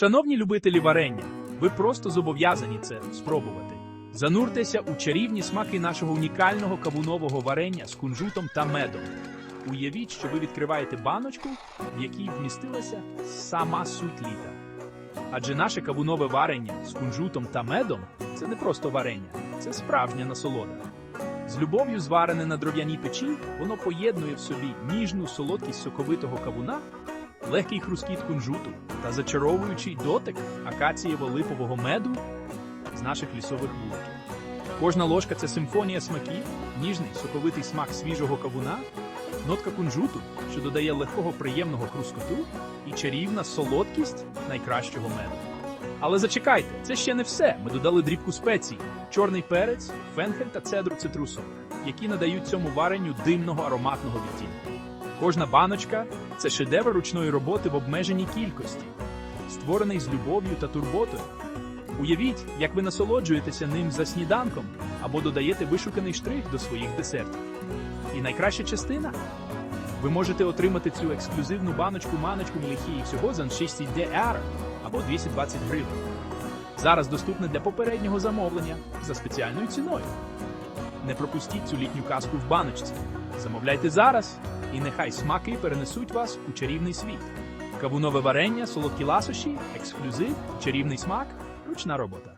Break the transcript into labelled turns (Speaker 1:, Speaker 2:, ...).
Speaker 1: Шановні любителі варення, ви просто зобов'язані це спробувати. Зануртеся у чарівні смаки нашого унікального кавунового варення з кунжутом та медом. Уявіть, що ви відкриваєте баночку, в якій вмістилася сама суть літа. Адже наше кавунове варення з кунжутом та медом це не просто варення, це справжня насолода. З любов'ю зварене на дров'яній печі, воно поєднує в собі ніжну солодкість соковитого кавуна, легкий хрускіт кунжуту та зачаровуючий дотик акацієво-липового меду з наших лісових вуликів. Кожна ложка це симфонія смаків, ніжний соковитий смак свіжого кавуна, нотка кунжуту, що додає легкого приємного хрускоту, і чарівна солодкість найкращого меду. Але зачекайте, це ще не все. Ми додали дрібку спецій, чорний перець, фенхель та цедру цитрусову, які надають цьому варенню димного ароматного відтінку. Кожна баночка це шедевр ручної роботи в обмеженій кількості, створений з любов'ю та турботою. Уявіть, як ви насолоджуєтеся ним за сніданком або додаєте вишуканий штрих до своїх десертів. І найкраща частина ви можете отримати цю ексклюзивну баночку-маночку мліхії всього за 6 DR або 220 гривень. Зараз доступне для попереднього замовлення за спеціальною ціною. Не пропустіть цю літню казку в баночці. Замовляйте зараз, і нехай смаки перенесуть вас у чарівний світ. Кавунове варення, солодкі ласощі, ексклюзив, чарівний смак, ручна робота.